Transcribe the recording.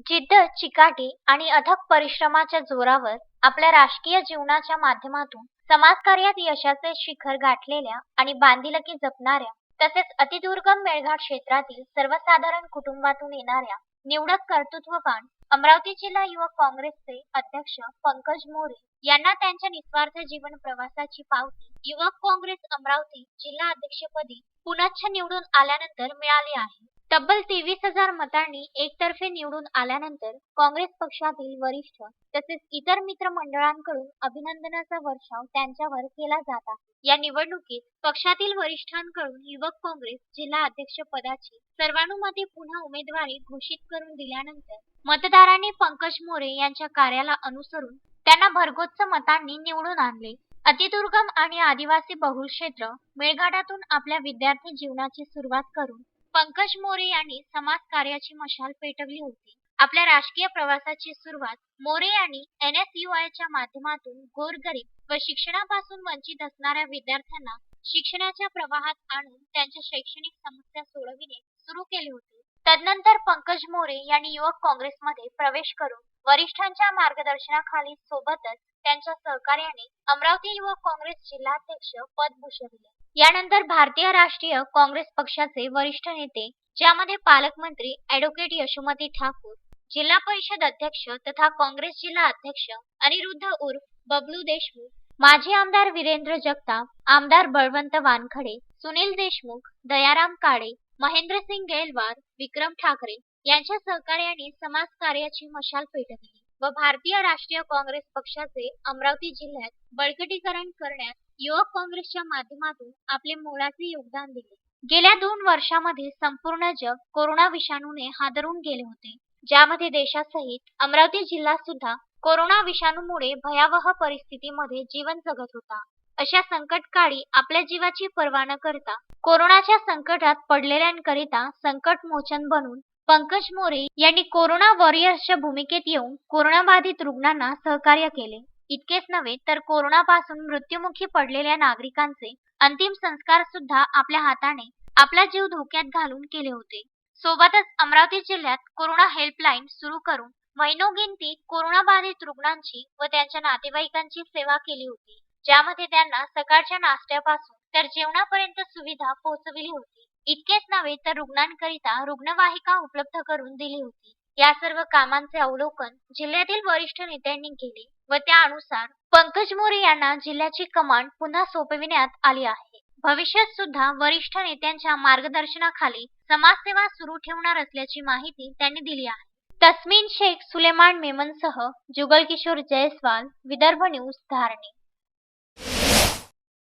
जिद्द चिकाटी आणि अथक परिश्रमाच्या जोरावर आपल्या राजकीय जीवनाच्या माध्यमातून समाजकार्यात यशाचे शिखर गाठलेल्या आणि बांधिलकी जपणाऱ्या तसेच अतिदुर्गम मेळघाट क्षेत्रातील सर्वसाधारण कुटुंबातून येणाऱ्या निवडक कर्तृत्ववान अमरावती जिल्हा युवक काँग्रेसचे अध्यक्ष पंकज मोरे यांना त्यांच्या निस्वार्थ जीवन प्रवासाची पावती युवक काँग्रेस अमरावती जिल्हा अध्यक्षपदी पुनश्च निवडून आल्यानंतर मिळाली आहे. तब्बल तेवीस हजार मतांनी एकतर्फे निवडून आल्यानंतर काँग्रेस पक्षातील वरिष्ठ तसेच इतर मित्र मंडळांकडून अभिनंदनाचा वर्षाव त्यांच्यावर केला जात आहे. या निवडणुकीत पक्षातील वरिष्ठांकडून युवक काँग्रेस जिल्हा अध्यक्ष पदाची सर्वानुमते पुन्हा उमेदवारी घोषित करून दिल्यानंतर मतदारांनी पंकज मोरे यांच्या कार्याला अनुसरून त्यांना भरघोच्च मतांनी निवडून आणले. अतिदुर्गम आणि आदिवासी बहुल क्षेत्र मेळघाटातून आपल्या विद्यार्थी जीवनाची सुरुवात करून पंकज मोरे यांनी समाज कार्याची मशाल पेटवली होती. आपल्या राजकीय प्रवासाची सुरुवात मोरे यांनी एन एस यू च्या माध्यमातून गोरगरीब व शिक्षणापासून वंचित असणाऱ्या विद्यार्थ्यांना शिक्षणाच्या प्रवाहात आणून त्यांच्या शैक्षणिक समस्या सोडविणे सुरू केले होते. तदनंतर पंकज मोरे यांनी युवक काँग्रेसमध्ये प्रवेश करून वरिष्ठांच्या मार्गदर्शनाखाली सोबतच त्यांच्या सहकार्याने अमरावती युवक काँग्रेस जिल्हाध्यक्ष पद भूषविले. यानंतर भारतीय राष्ट्रीय काँग्रेस पक्षाचे वरिष्ठ नेते ज्यामध्ये पालकमंत्री ऍडव्होकेट यशोमती ठाकूर जिल्हा परिषद अध्यक्ष तथा काँग्रेस जिल्हा अध्यक्ष अनिरुद्ध उर्फ बबलू देशमुख माजी आमदार वीरेंद्र जगताप आमदार बळवंत वानखडे सुनील देशमुख दयाराम काळे महेंद्रसिंग गेलवार विक्रम ठाकरे यांच्या सहकार्याने समाज कार्याची मशाल पेटवली. व भारतीय राष्ट्रीय काँग्रेस पक्षाचे अमरावती जिल्ह्यात बळकटीकरण करण्यात युवक काँग्रेसच्या माध्यमातून आपले मोलाचे योगदान दिले. गेल्या दोन वर्षामध्ये संपूर्ण जग कोरोना विषाणूने हादरून गेले होते. ज्यामध्ये देशासहित अमरावती जिल्हा सुद्धा कोरोना विषाणूमुळे भयावह परिस्थितीमध्ये जीवन जगत होता. अशा संकटकाळी आपल्या जीवाची पर्वा न करता कोरोनाच्या संकटात पडलेल्यांकरिता संकट मोचन बनून पंकज मोरे यांनी कोरोना वॉरियर्सच्या भूमिकेत येऊन कोरोनाबाधित रुग्णांना सहकार्य केले. इतकेच नव्हे तर कोरोनापासून मृत्युमुखी पडलेल्या नागरिकांचे अंतिम संस्कार सुद्धा आपल्या हाताने आपला जीव धोक्यात घालून केले होते. सोबतच अमरावती जिल्ह्यात कोरोना हेल्पलाईन सुरू करून महिनोगिनती कोरोनाबाधित रुग्णांची व त्यांच्या नातेवाईकांची सेवा केली होती ज्यामध्ये त्यांना सकाळच्या नाश्त्यापासून तर जेवणापर्यंत सुविधा पोहोचविली होती. इतकेच नव्हे तर रुग्णांकरिता रुग्णवाहिका उपलब्ध करून दिली होती. या सर्व कामांचे अवलोकन जिल्ह्यातील वरिष्ठ नेत्यांनी केले व त्यानुसार पंकज मोरे यांना जिल्ह्याची कमांड पुन्हा सोपविण्यात आली आहे. भविष्यात सुद्धा वरिष्ठ नेत्यांच्या मार्गदर्शनाखाली समाजसेवा सुरू ठेवणार असल्याची माहिती त्यांनी दिली आहे. तस्मीन शेख सुलेमान मेमनसह जुगल किशोर जयस्वाल विदर्भ न्यूज धारणी.